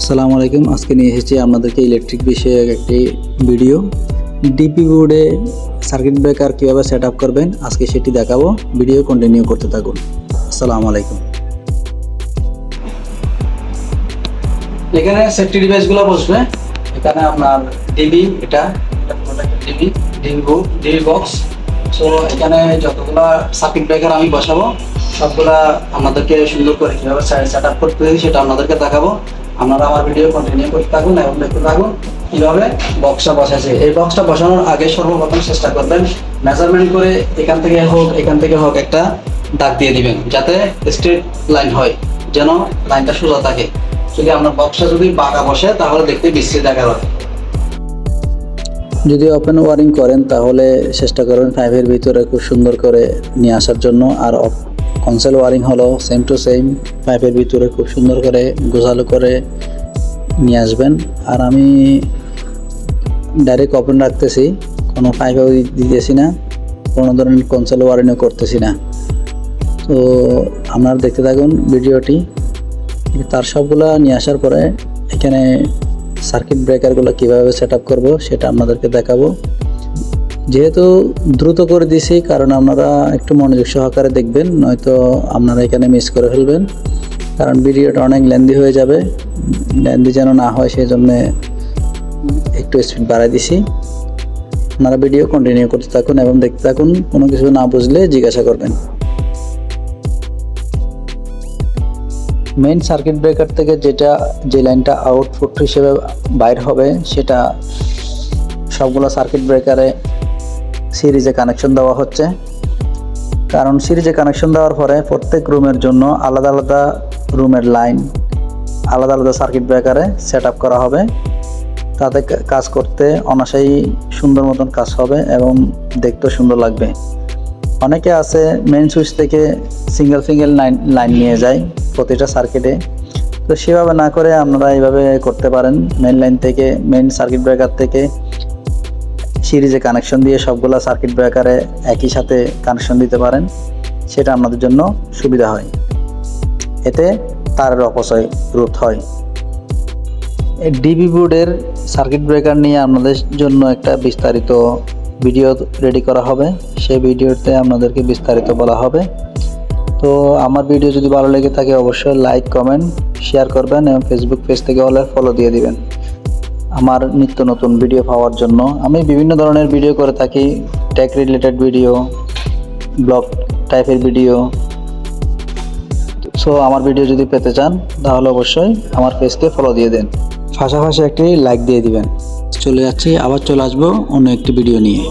আসসালামু আলাইকুম। আজকে নিয়ে এসেছি আপনাদেরকে ইলেকট্রিক বিষয়ক একটি ভিডিও ডিপি বোর্ডে সার্কিট ব্রেকার কীভাবে সেট আপ করবেন, আজকে সেটি দেখাবো। ভিডিও কন্টিনিউ করতে থাকুন। আসসালামু আলাইকুম। এখানে সেফটি ডিভাইসগুলো বসবে। এখানে আপনার ডিবি এটা DB DB DB box so এখানে যতগুলা সার্কিট ব্রেকার আমি বসাবো, সবগুলা আপনাদেরকে সুন্দর করে কীভাবে সেট আপ করতে সেটা আপনাদেরকে দেখাবো। আপনারা আমার ভিডিও কন্টিনিউ করতে থাকুন এবং দেখতে থাকুন, কীভাবে বক্সটা বসাছে এই বক্সটা বসানোর আগে সর্বপ্রথম চেষ্টা করবেন মেজারমেন্ট করে এখান থেকে হোক, এখান থেকে হোক একটা দাগ দিয়ে দিবেন, যাতে স্ট্রেট লাইন হয়, যেন লাইনটা সোজা থাকে। যদি আপনার বক্সটা যদি বাঁকা বসে, তাহলে দেখতে বিশ্রী দেখা যাবে। যদি ওপেন ওয়ারিং করেন, তাহলে চেষ্টা করবেন ফাইভের ভিতরে খুব সুন্দর করে নিয়ে আসার জন্য, আর কনসেল ওয়ারিং হলো সেম টু সেম পাইপের ভিতরে খুব সুন্দর করে গোছালো করে নিয়ে আসবেন। আর আমি ডাইরেক্ট ওপেন রাখতেছি, কোনো পাইপেও দিতেছি না, কোনো ধরনের কনসেল ওয়ারিংও করতেছি না। তো আপনারা দেখতে থাকুন ভিডিওটি। তার সবগুলো নিয়ে আসার পরে এখানে সার্কিট ব্রেকারগুলো কীভাবে সেট আপ করব, সেটা আপনাদেরকে দেখাবো। যেহেতু দ্রুত করে দিছি, কারণ আপনারা একটু মনোযোগ সহকারে দেখবেন, নয়তো আপনারা এখানে মিস করে ফেলবেন। কারণ ভিডিওটা অনেক লেন্দি হয়ে যাবে লেন্দি যেন না হয় সেই জন্যে একটু স্পিড বাড়াই দিছি। আপনারা ভিডিও কন্টিনিউ করতে থাকুন এবং দেখতে থাকুন, কোনো কিছু না বুঝলে জিজ্ঞাসা করবেন। মেইন সার্কিট ব্রেকার থেকে যেটা, যে লাইনটা আউটপুট হিসেবে বাইর হবে, সেটা সবগুলো সার্কিট ব্রেকারে সিরিজে কানেকশন দেওয়া হচ্ছে। কারণ সিরিজে কানেকশন দেওয়ার পরে প্রত্যেক রুমের জন্য আলাদা আলাদা রুমের লাইন আলাদা আলাদা সার্কিট ব্রেকারে সেট করা হবে। তাতে কাজ করতে অনাসাই সুন্দর মতন কাজ হবে এবং দেখতেও সুন্দর লাগবে। অনেকে আছে মেন সুইচ থেকে সিঙ্গেল সিঙ্গেল লাইন লাইন নিয়ে যায় প্রতিটা সার্কিটে তো সেভাবে না করে আপনারা এইভাবে করতে পারেন। মেন লাইন থেকে মেন সার্কিট ব্রেকার থেকে সিরিজে কানেকশন দিয়ে সবগুলো সার্কিট ব্রেকারে একই সাথে কানেকশন দিতে পারেন, সেটা আপনাদের জন্য সুবিধা হয়। এতে তারের অপচয় রোধ হয়। ডিবি বোর্ডের সার্কিট ব্রেকার নিয়ে আপনাদের জন্য একটা বিস্তারিত ভিডিও রেডি করা হবে। সেই ভিডিওতে আপনাদেরকে বিস্তারিত বলা হবে। তো আমার ভিডিও যদি ভালো লেগে থাকে, অবশ্যই লাইক কমেন্ট শেয়ার করবেন এবং ফেসবুক পেজ থেকে হলে ফলো দিয়ে দিবেন। আমার নিত্য নতুন ভিডিও পাওয়ার জন্য। আমি বিভিন্ন ধরনের ভিডিও করে থাকি। টেক রিলেটেড ভিডিও ব্লগ টাইপের ভিডিও সো আমার ভিডিও যদি পেতে চান, তাহলে অবশ্যই আমার পেজকে ফলো দিয়ে দেন। পাশাপাশি একটি লাইক দিয়ে দিবেন। চলে যাচ্ছি, আবার চলে আসব অন্য একটি ভিডিও নিয়ে।